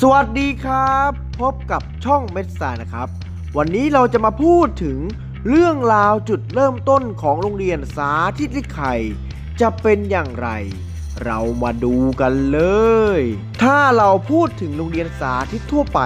สวัสดีครับ พบกับช่องเม็ดสายนะครับ วันนี้เราจะมาพูดถึงเรื่องราวจุดเริ่มต้นของโรงเรียนสาธิตลิไข่จะเป็นอย่างไร เรามาดูกันเลย ถ้าเราพูดถึงโรงเรียนสาธิตทั่วไป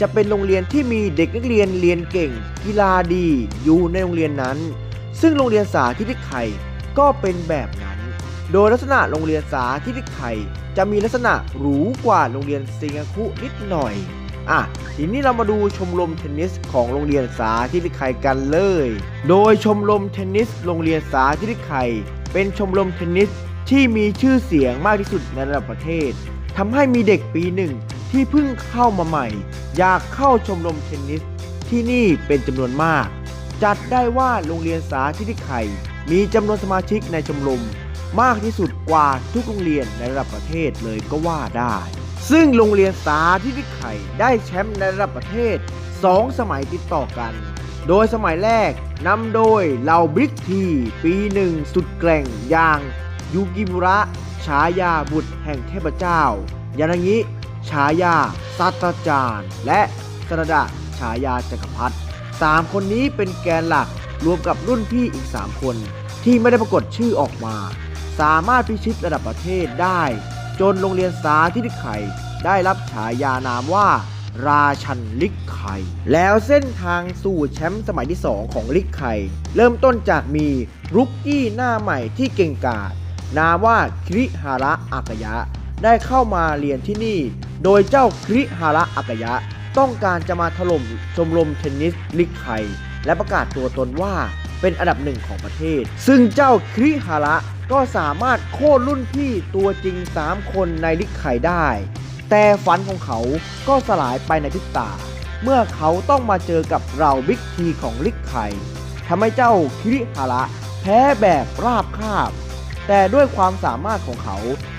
จะเป็นโรงเรียนที่มีเด็กนักเรียนเรียนเก่ง กีฬาดีอยู่ในโรงเรียนนั้น ซึ่งโรงเรียนสาธิตลิไข่ก็เป็นแบบนั้น โดยลักษณะโรงเรียนสาธิตลิไข่ จะมีลักษณะหรูกว่าโรงเรียนสิงคุนิดหน่อย อะ ทีนี้เรามาดูชมรมเทนนิสของโรงเรียนสาธิติไข่กันเลย โดยชมรมเทนนิสโรงเรียนสาธิติไข่เป็นชมรมเทนนิสที่มีชื่อเสียงมากที่สุดในระดับประเทศทำให้มีเด็กปีหนึ่งที่เพิ่งเข้ามาใหม่ อยากเข้าชมรมเทนนิสที่นี่เป็นจำนวนมาก จัดได้ว่าโรงเรียนสาธิติไข่มีจำนวนสมาชิกในชมรม มากที่สุดกว่าทุกโรงเรียนในระดับประเทศเลยก็ว่าได้ ซึ่งโรงเรียนสาธิตไข่ได้แชมป์ในระดับประเทศ 2 สมัยติดต่อกัน โดยสมัยแรกนำโดยเหล่าบิ๊กทีปีหนึ่งสุดแกร่งอย่างยูกิมุระ ฉายาบุตรแห่งเทพเจ้ายานางิฉายาสัตตาจารย์ และสระดะฉายาจักรพรรดิสามคนนี้เป็นแกนหลักรวมกับรุ่นพี่อีก 3 คนที่ไม่ได้ปรากฏชื่อออกมา สามารถพิชิตระดับประเทศได้ จนโรงเรียนสาธิตไข่ได้รับฉายานามว่า ราชันลิกไข่แล้วเส้นทางสู่แชมป์สมัยที่ 2 ของลิกไข่เริ่มต้นจากมีรุกกี้หน้าใหม่ที่เก่งกาจนามว่าคริฮาระอากยะ ได้เข้ามาเรียนที่นี่ โดยเจ้าคริฮาระอากยะ ต้องการจะมาถล่มชมรมเทนนิสลิกไข่และประกาศตัวตนว่าเป็นอันดับหนึ่งของประเทศ ซึ่งเจ้าคริฮาระ ก็สามารถโค่นรุ่นพี่ตัวจริง 3 คนในลิกไข่ได้ แต่ฝันของเขาก็สลายไปในพริบตา เมื่อเขาต้องมาเจอกับเราบิ๊กทีของลิกไข่ทำให้เจ้าคิริฮาระแพ้แบบราบคาบ แต่ด้วยความสามารถของเขา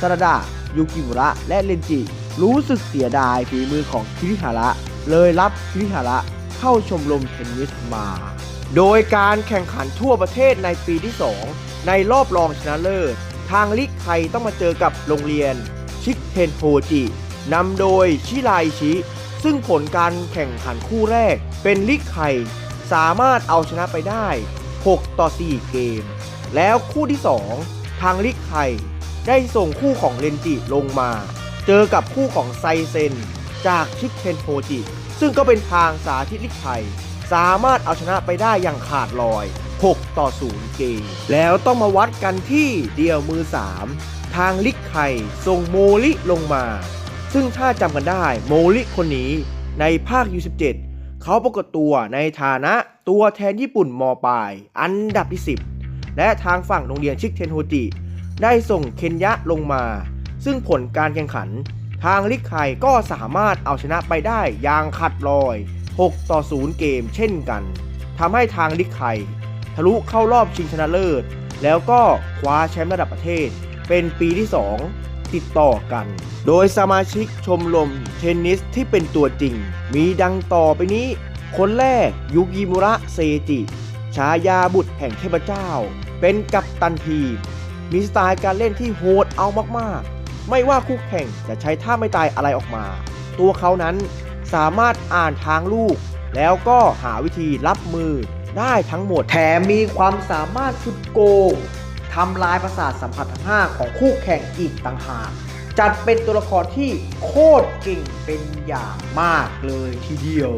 ซาดะยูกิมุระและเลนจิ รู้สึกเสียดายฝีมือของคิริฮาระ เลยรับคิริฮาระเข้าชมรมเทนนิสมา โดยการแข่งขันทั่วประเทศในปีที่ 2 ในรอบรองชนะเลิศ ทางลิกไคต้องมาเจอกับโรงเรียน ชิกเทนโฮจินำโดยชิไลชิ ซึ่งผลการแข่งขันคู่แรก เป็นลิกไคสามารถเอาชนะไปได้ 6 ต่อ 4 เกม แล้วคู่ที่ 2 ทางลิกไคได้ส่งคู่ของเรนจิลงมา เจอกับคู่ของไซเซน จากชิคเทนโฮจิ ซึ่งก็เป็นทางสาธิตลิกไทย สามารถเอาชนะไปได้อย่างขาดลอย 6 ต่อ 0 เกม แล้วต้องมาวัดกันที่เดียวมือ 3 ทางลิกไทยส่งโมลิลงมา ซึ่งถ้าจำกันได้โมลิคนนี้ในภาค U17 เขาปรากฏตัวในฐานะตัวแทนญี่ปุ่นมปลาย อันดับที่ 10 และทางฝั่งโรงเรียนชิคเทนโฮจิ ได้ส่งเคนยะลงมา ซึ่งผลการแข่งขัน ทางลิกไคก็สามารถเอาชนะไปได้อย่างขัดลอย 6 ต่อ 0 เกมเช่นกันทำให้ทางลิกไค ทะลุเข้ารอบชิงชนะเลิศ แล้วก็คว้าแชมป์ระดับประเทศ เป็นปีที่ 2 ติดต่อกัน โดยสมาชิกชมรมเทนนิสที่เป็นตัวจริง มีดังต่อไปนี้ คนแรกยูกิมุระเซจิ ฉายาบุตรแห่งเทพเจ้า เป็นกัปตันทีม มีสไตล์การเล่นที่โหดเอามากๆ ไม่ว่าคู่แข่งจะใช้ท่าไม่ตายอะไรออกมา ตัวเขานั้นสามารถอ่านทางลูก แล้วก็หาวิธีรับมือ ได้ทั้งหมดแถมมีความสามารถสุดโกงทำลายประสาทสัมผัสทั้งห้าของคู่แข่งอีกต่างหากจัดเป็นตัวละครที่โคตรเก่งเป็นอย่างมากเลยทีเดียว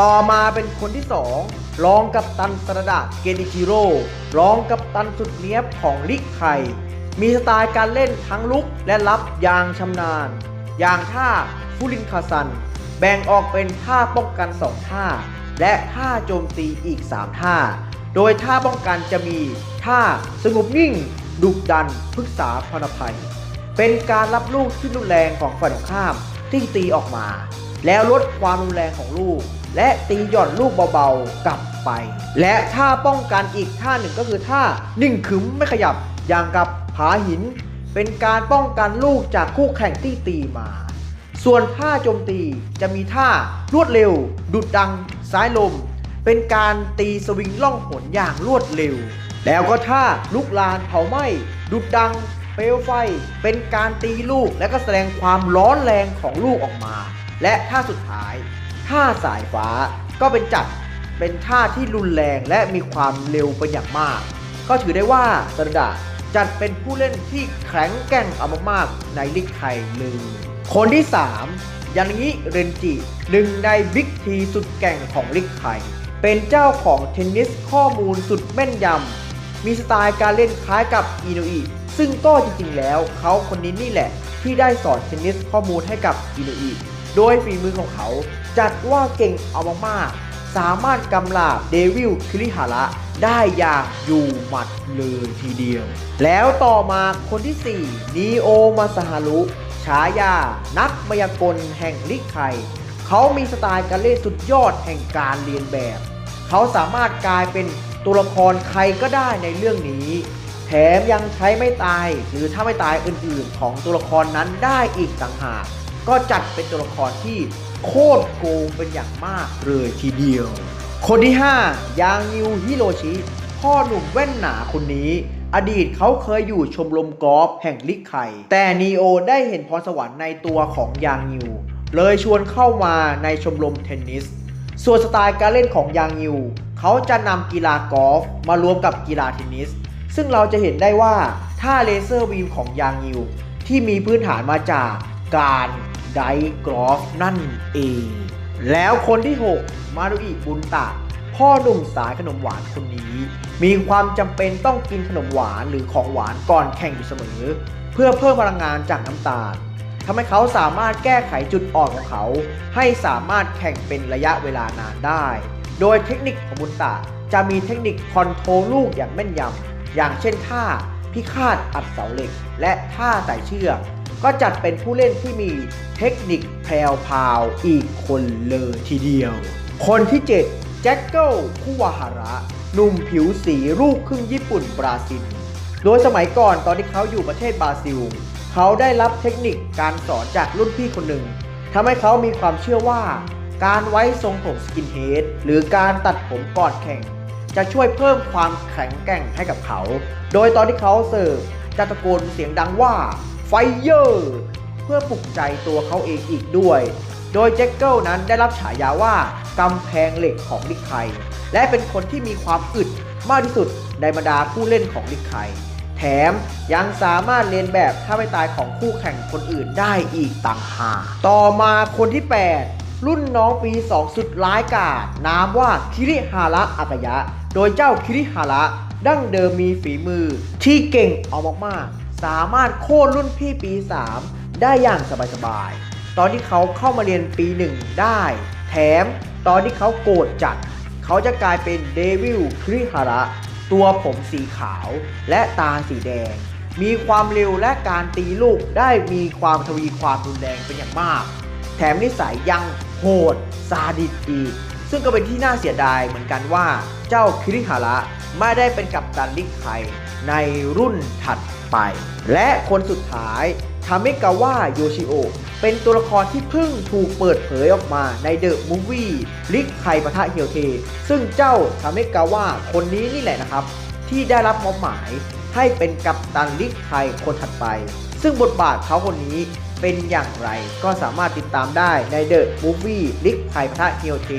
ต่อมาเป็นคนที่ 2 รองกับตันสระดะเกนิจิโร่รองกับตันสุดเนี้ยบของลิกไคมีสไตล์การเล่นทั้งลุกและรับอย่างชำนาญ อย่างท่าฟูรินคาซัน แบ่งออกเป็นท่าป้องกัน 2 ท่า และท่าโจมตีอีก 3 ท่า โดยท่าป้องกันจะมีท่าสงบนิ่ง ดุดันพึกษาพรภัย เป็นการรับลูกที่รุนแรงของฝ่ายตรงข้ามที่ตีออกมา แล้วลดความรุนแรงของลูก และตีหย่อนลูกเบาๆกลับไป และท่าป้องกันอีกท่าหนึ่งก็คือท่านิ่งขึมไม่ขยับอย่างกับผาหิน เป็นการป้องกันลูกจากคู่แข่งที่ตีมาส่วนท่าโจมตีจะมีท่ารวดเร็ว ดุดดัง ซ้ายลม เป็นการตีสวิงล่องหนอย่างรวดเร็ว แล้วก็ท่าลุกลานเผาไหม้ดุดดังเปลวไฟ เป็นการตีลูกและก็แสดงความร้อนแรงของลูกออกมา และท่าสุดท้ายท่าสายฟ้าก็เป็นจัดเป็นท่าที่รุนแรงและมีความเร็วเป็นอย่างมาก ก็ถือได้ว่าซาดะจัดเป็นผู้เล่นที่แข็งแกร่งเอามากๆในลีกไทยหนึ่งคนที่ 3 ยานิเรนจิหนึ่งในบิ๊กทีสุดแก่งของลีกไทย เป็นเจ้าของเทนนิสข้อมูลสุดแม่นยำ มีสไตล์การเล่นคล้ายกับอิโนอิซึ่งก็จริงๆแล้วเขาคนนี้นี่แหละ ที่ได้สอนเทนนิสข้อมูลให้กับอิโนอิโดยฝีมือของเขา จัดว่าเก่งเอามากๆสามารถกำลาบเดวิลคิริฮาระได้อย่างอยู่หมัดเลยทีเดียว แล้วต่อมาคนที่4นีโอมาซาฮารุ ฉายา นักมายากลแห่งลิกไคเขามีสไตล์การเล่นสุดยอดแห่งการเรียนแบบ เขาสามารถกลายเป็นตัวละครใครก็ได้ในเรื่องนี้ แถมยังใช้ไม่ตาย หรือถ้าไม่ตายอื่นๆ ของตัวละครนั้นได้อีกต่างหาก ก็จัดเป็นตัวละครที่โคตรโกงเป็นอย่างมากเลยทีเดียว คนที่ 5 ยางยิวฮิโรชิ พ่อหนุ่มแว่นหนาคนนี้ อดีตเขาเคยอยู่ชมรมกอล์ฟแห่งลิกไคแต่นีโอได้เห็นพรสวรรค์ในตัวของยางยิว เลยชวนเข้ามาในชมรมเทนนิส ส่วนสไตล์การเล่นของยางยิว เขาจะนำกีฬากอล์ฟมารวมกับกีฬาเทนนิส ซึ่งเราจะเห็นได้ว่าท่าเลเซอร์บีมของยางยิว ที่มีพื้นฐานมาจากการไดกรอฟนั่นเอง แล้วคนที่ 6 มารุอิบุนตะ พ่อหนุ่มสายขนมหวานคนนี้ มีความจำเป็นต้องกินขนมหวานหรือของหวานก่อนแข่งอยู่เสมอ เพื่อเพิ่มพลังงานจากน้ำตาลทำให้เขาสามารถแก้ไขจุดอ่อนของเขา ให้สามารถแข่งเป็นระยะเวลานานได้ โดยเทคนิคของบุนตะจะมีเทคนิคคอนโทรลลูกอย่างแม่นยำอย่างเช่นท่าพิฆาตอัดเสาเหล็ก และท่าไต่เชือกก็จัดเป็นผู้เล่นที่มีเทคนิคแพรวพาวอีกคนเลยทีเดียว คนที่ 7 แจ็คเกิลคุวาฮาระ หนุ่มผิวสีลูกครึ่งญี่ปุ่นบราซิล โดยสมัยก่อนตอนที่เขาอยู่ประเทศบราซิล เขาได้รับเทคนิคการสอนจากรุ่นพี่คนหนึ่งทำให้เขามีความเชื่อว่า การไว้ทรงผมสกินเฮดหรือการตัดผมก่อนแข่ง จะช่วยเพิ่มความแข็งแกร่งให้กับเขา โดยตอนที่เขาเสิร์ฟจะตะโกนเสียงดังว่าไฟเยอร์เพื่อปลุกใจตัวเขาเองอีกด้วย โดยแจ็คเกิลนั้นได้รับฉายาว่ากำแพงเหล็กของลิกไคและเป็นคนที่มีความอึดมากที่สุดในบรรดาผู้เล่นของลิกไคแถมยังสามารถเรียนแบบท่าไม่ตายของคู่แข่งคนอื่นได้อีกต่างหากต่อมาคนที่ 8 รุ่นน้องปี 2 สุดร้ายกาจนามว่าคิริฮาระอากายะ โดยเจ้าคิริฮาระดั้งเดิมมีฝีมือที่เก่งเอามากๆ สามารถโค่นรุ่นพี่ปี 3 ได้อย่างสบายๆ ตอนที่เขาเข้ามาเรียนปี1ได้ แถมตอนที่เขาโกรธจัด เขาจะกลายเป็นเดวิลคริฮาระตัวผมสีขาวและตาสีแดง มีความเร็วและการตีลูกได้มีความทวีความรุนแรงเป็นอย่างมาก แถมนิสัยยังโหดซาดิสอีก ซึ่งก็เป็นที่น่าเสียดายเหมือนกันว่าเจ้าคริฮาระไม่ได้เป็นกัปตันลิกไคในรุ่นถัดไป และคนสุดท้าย ทาเมกาวะโยชิโอเป็นตัวละครที่เพิ่งถูกเปิดเผยออกมาในเดอะมูฟวี่ลิกไคปะทะเฮียวเท ซึ่งเจ้าทาเมกาวะคนนี้นี่แหละนะครับ ที่ได้รับมอบหมายให้เป็นกัปตันลิกไคคนถัดไป ซึ่งบทบาทเขาคนนี้เป็นอย่างไรก็สามารถติดตามได้ในเดอะมูฟวี่ลิกไคปะทะเฮียวเท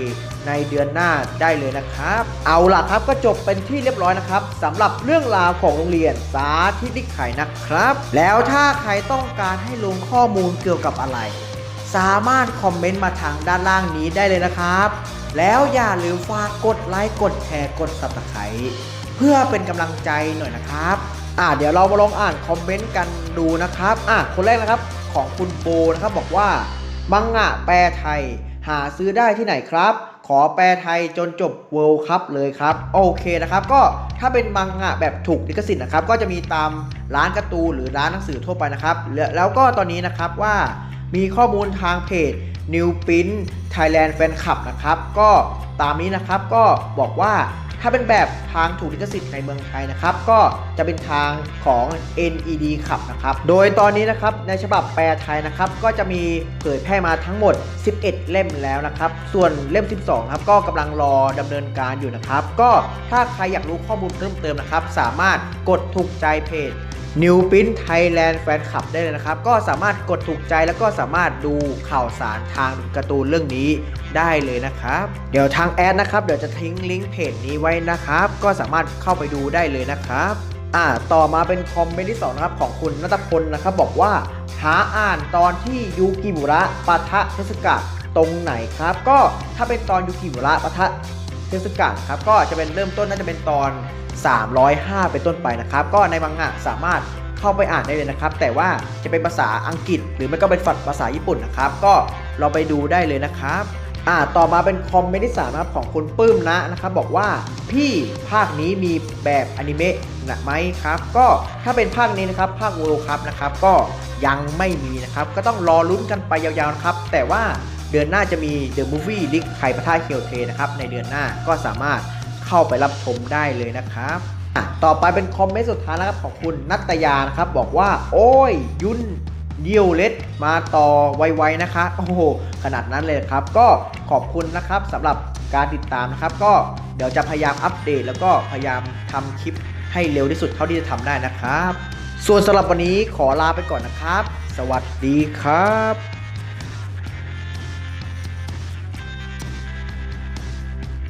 ในเดือนหน้าได้เลยนะครับ เอาล่ะครับก็จบเป็นที่เรียบร้อยนะครับสำหรับเรื่องราวของโรงเรียนสาธิตลิไข่นะครับ แล้วถ้าใครต้องการให้ลงข้อมูลเกี่ยวกับอะไร สามารถคอมเมนต์มาทางด้านล่างนี้ได้เลยนะครับ แล้วอย่าลืมฝากกดไลค์กดแชร์กด subscribe เพื่อเป็นกำลังใจหน่อยนะครับอ่าเดี๋ยวเรามาลองอ่านคอมเมนต์กันดูนะครับอะคนแรกนะครับของคุณโบนะครับบอกว่า มังงะแปลไทย หาซื้อได้ที่ไหนครับ ขอแปลไทยจนจบเวิลด์คัพเลยครับ โอเคนะครับ ก็ถ้าเป็นมังงะแบบถูกลิขสิทธิ์นะครับ ก็จะมีตามร้านการ์ตูนหรือร้านหนังสือทั่วไปนะครับ แล้วแล้วก็ตอนนี้นะครับว่า มีข้อมูลทางเพจ New Print Thailand Fan Club นะครับ ก็ตามนี้นะครับก็บอกว่าถ้าเป็นแบบทางถูกลิขสิทธิ์ในเมืองไทยนะครับ ก็จะเป็นทางของ NED ขับนะครับ โดยตอนนี้นะครับในฉบับแปลไทยนะครับ ก็จะมีเผยแพร่มาทั้งหมด 11 เล่มแล้วนะครับ ส่วนเล่ม 12 ครับ ก็กำลังรอดำเนินการอยู่นะครับ ก็ถ้าใครอยากรู้ข้อมูลเพิ่มเติมนะครับ สามารถกดถูกใจเพจ New p r i n t Thailand Fan Club ได้เลยนะครับ ก็สามารถกดถูกใจแล้วก็สามารถดูข่าวสารทางการ์ตูนเรื่องนี้ได้เลยนะครับ เดี๋ยวทางแอดนะครับ เดี๋ยวจะทิ้งลิงก์เพจนี้ไว้นะครับ ก็สามารถเข้าไปดูได้เลยนะครับอ่าต่อมาเป็นคอมเมนต์ที่สองนะครับของคุณนัทพลนะครับ บอกว่าหาอ่านตอนที่ยูกิบุระปะทะเทศกะตรงไหนครับ ก็ถ้าเป็นตอนยูกิบุระปะทะ เทศกะครับก็จะเป็นเริ่มต้นน่าจะเป็นตอน 305 เป็นต้นไปนะครับ ก็ในมังงะสามารถเข้าไปอ่านได้เลยนะครับ แต่ว่าจะเป็นภาษาอังกฤษ หรือไม่ก็เป็นฝัดภาษาญี่ปุ่นนะครับ ก็เราไปดูได้เลยนะครับอ่าต่อมาเป็นคอมเมนต์ที่สามครับของคุณปื้มนะนะครับบอกว่าพี่ภาคนี้มีแบบอนิเมะนะไหมครับ ก็ถ้าเป็นภาคนี้นะครับภาคโวโลครับนะครับ ก็ยังไม่มีนะครับ ก็ต้องรอลุ้นกันไปยาวๆนะครับ แต่ว่า ดือนหน้าจะมี The Movie ลิกไคปะทะเคียวเทนะครับ ในเดือนหน้าก็สามารถเข้าไปรับชมได้เลยนะครับต่อไปเป็นคอมเมนต์สุดท้ายนะครับของคุณนัตยานะครับ บอกว่า โอ้ย ยุนเดียวเล็ดมาต่อไวๆนะคะ โอ้โห ขนาดนั้นเลยครับ ก็ขอบคุณนะครับสำหรับการติดตามนะครับ ก็เดี๋ยวจะพยายามอัปเดต แล้วก็พยายามทำคลิปให้เร็วที่สุดเท่าที่จะทำได้นะครับ ส่วนสำหรับวันนี้ขอลาไปก่อนนะครับ สวัสดีครับ